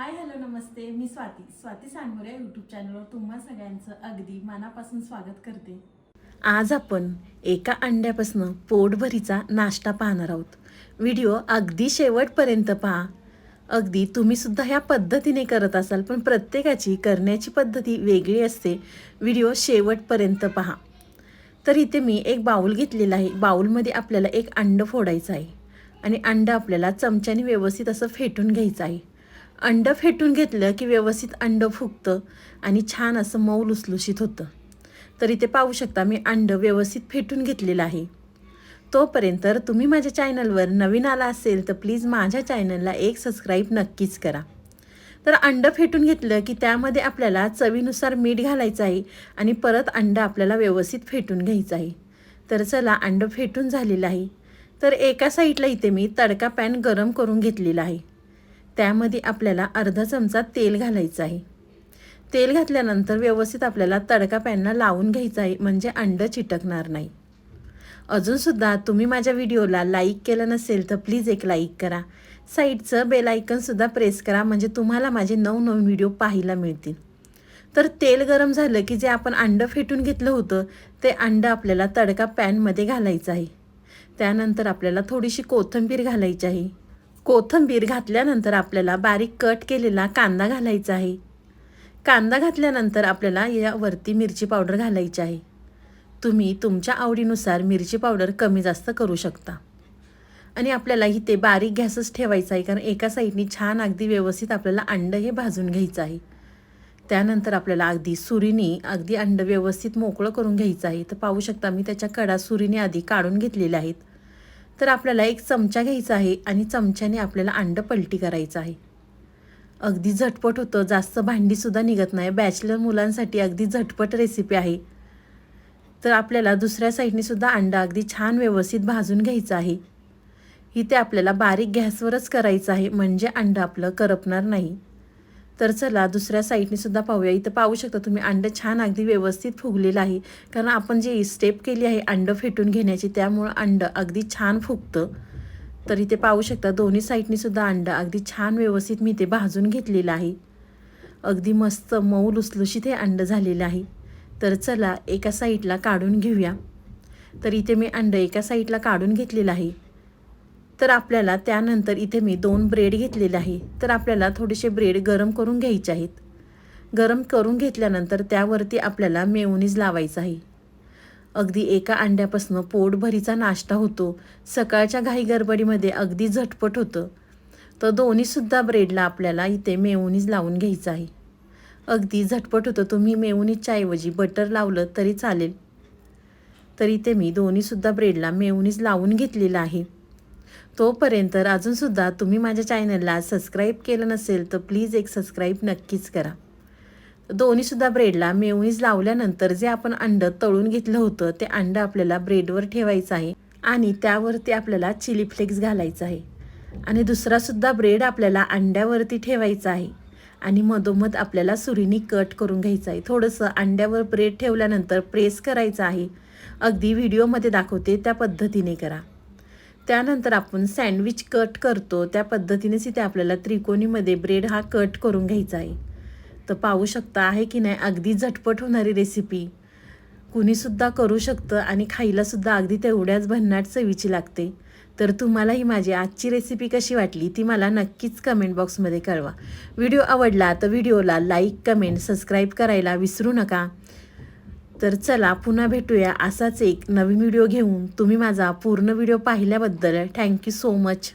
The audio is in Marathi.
हाय हॅलो नमस्ते. मी स्वाती. स्वाती सांगोरे यूट्यूब चॅनलवर तुम्हा सगळ्यांचं अगदी मनापासून स्वागत करते. आज आपण एका अंड्यापासून पोटभरीचा नाश्ता पाहणार आहोत. व्हिडिओ अगदी शेवटपर्यंत पहा. अगदी तुम्ही सुद्धा ह्या पद्धतीने करत असाल पण प्रत्येकाची करण्याची पद्धती वेगळी असते. व्हिडिओ शेवटपर्यंत पहा. तर इथे मी एक बाऊल घेतलेला आहे. बाऊलमध्ये आपल्याला एक अंड फोडायचं आहे. आणि अंड आपल्याला चमच्याने व्यवस्थित असं फेटून घ्यायचं आहे. अंडं फेटून घेतलं की व्यवस्थित अंड फुगतं आणि छान असं मऊ लुसलुशीत होतं. तर इथे पाहू शकता मी अंड व्यवस्थित फेटून घेतलेलं आहे. तोपर्यंत तुम्ही माझ्या चॅनलवर नवीन आला असेल तर प्लीज माझ्या चॅनलला एक सबस्क्राईब नक्कीच करा. तर अंडं फेटून घेतलं की त्यामध्ये आपल्याला चवीनुसार मीठ घालायचं आहे आणि परत अंड आपल्याला व्यवस्थित फेटून घ्यायचं आहे. तर चला अंडं फेटून झालेलं आहे. तर एका साईडला इथे मी तडका पॅन गरम करून घेतलेला आहे. त्यामध्ये आपल्याला अर्धा चमचा तेल घालायचं आहे. तेल घातल्यानंतर व्यवस्थित आपल्याला तडका पॅनला लावून घ्यायचं आहे म्हणजे अंड चिटकणार नाही. अजूनसुद्धा तुम्ही माझ्या व्हिडिओला लाईक केलं नसेल तर प्लीज एक लाईक करा. साईडचं बेल आयकनसुद्धा प्रेस करा म्हणजे तुम्हाला माझे नवनवीन व्हिडिओ पाहायला मिळतील. तर तेल गरम झालं की जे आपण अंडं फेटून घेतलं होतं ते अंडं आपल्याला तडका पॅनमध्ये घालायचं आहे. त्यानंतर आपल्याला थोडीशी कोथिंबीर घालायची आहे. कोथिंबीर घातल्यानंतर आपल्याला बारीक कट केलेला कांदा घालायचा आहे. कांदा घातल्यानंतर आपल्याला यावरती मिरची पावडर घालायची आहे. तुम्ही तुमच्या आवडीनुसार मिरची पावडर कमी जास्त करू शकता. आणि आपल्याला इथे बारीक गॅसच ठेवायचा आहे कारण एका साईडनी छान अगदी व्यवस्थित आपल्याला अंड हे भाजून घ्यायचं आहे. त्यानंतर आपल्याला अगदी सुरीने अगदी अंड व्यवस्थित मोकळं करून घ्यायचं आहे. तर पाहू शकता मी त्याच्या कडा सुरीने आधी काढून घेतलेल्या आहेत. तर आपल्याला एक चमचा घ्यायचा आहे आणि चमच्याने आपल्याला अंड पलटी करायचं आहे. अगदी झटपट होतं. जास्त भांडीसुद्धा निघत नाही. बॅचलर मुलांसाठी अगदी झटपट रेसिपी आहे. तर आपल्याला दुसऱ्या साईडने सुद्धा अंडा अगदी छान व्यवस्थित भाजून घ्यायचं आहे. इथे आपल्याला बारीक गॅसवरच करायचं आहे. म्हणजे अंडं आपलं करपणार नाही. तर चला दुसऱ्या साईडने सुद्धा पाहूया. इथं पाहू शकता तुम्ही अंडं छान अगदी व्यवस्थित फुगलेलं आहे. कारण आपण जे स्टेप केली आहे अंडं फेटून घेण्याची त्यामुळं अंडं अगदी छान फुगतं. तर इथे पाहू शकता दोन्ही साईडनी सुद्धा अंडं अगदी छान व्यवस्थित मी ते भाजून घेतलेलं आहे. अगदी मस्त मऊ लुसलुशीत हे अंडं झालेलं आहे. तर चला एका साईडला काढून घेऊया. तर इथे मी अंडं एका साईडला काढून घेतलेलं आहे. तर आपल्याला त्यानंतर इथे मी दोन ब्रेड घेतलेले आहे. तर आपल्याला थोडेसे ब्रेड गरम करून घ्यायचे आहेत. गरम करून घेतल्यानंतर त्यावरती आपल्याला मेयोनीज लावायचं आहे. अगदी एका अंड्यापासून पोटभरीचा नाश्ता होतो. सकाळच्या घाई गडबडीमध्ये अगदी झटपट होतं. तर दोन्हीसुद्धा ब्रेडला आपल्याला इथे मेयोनीज लावून घ्यायचं आहे. अगदी झटपट होतं. तुम्ही मेयोनीजच्या ऐवजी बटर लावलं तरी चालेल. तर इथे मी दोन्हीसुद्धा ब्रेडला मेयोनीज लावून घेतलेलं आहे. तोपर्यंत अजूनसुद्धा तुम्ही माझ्या चॅनलला सबस्क्राईब केलं नसेल तर प्लीज एक सबस्क्राईब नक्कीच करा. दोन्हीसुद्धा ब्रेडला मेवणीज लावल्यानंतर जे आपण अंडं तळून घेतलं होतं ते अंडं आपल्याला ब्रेडवर ठेवायचं आहे आणि त्यावरती आपल्याला चिली फ्लेक्स घालायचं आहे. आणि दुसरासुद्धा ब्रेड आपल्याला अंड्यावरती ठेवायचा आहे आणि मधोमध आपल्याला सुरीनी कट करून घ्यायचं आहे. थोडंसं अंड्यावर ब्रेड ठेवल्यानंतर प्रेस करायचं आहे. अगदी व्हिडिओमध्ये दाखवते त्या पद्धतीने करा. त्यानंतर आपण सँडविच कट करतो. त्या पद्धतीनेच इथे आपल्याला त्रिकोणीमध्ये ब्रेड हा कट करून घ्यायचा आहे. तर पाहू शकता आहे की नाही अगदी झटपट होणारी रेसिपी कुणीसुद्धा करू शकतं आणि खायलासुद्धा अगदी तेवढ्याच भन्नाट चवीची लागते. तर तुम्हाला ही माझी आजची रेसिपी कशी वाटली ती मला नक्कीच कमेंट बॉक्समध्ये कळवा. व्हिडिओ आवडला तर व्हिडिओला लाईक कमेंट सबस्क्राईब करायला विसरू नका. तर चला पुन्हा भेटूया असाच एक नवीन व्हिडिओ घेऊन. तुम्ही माझा पूर्ण व्हिडिओ पाहिल्याबद्दल थँक्यू सो मच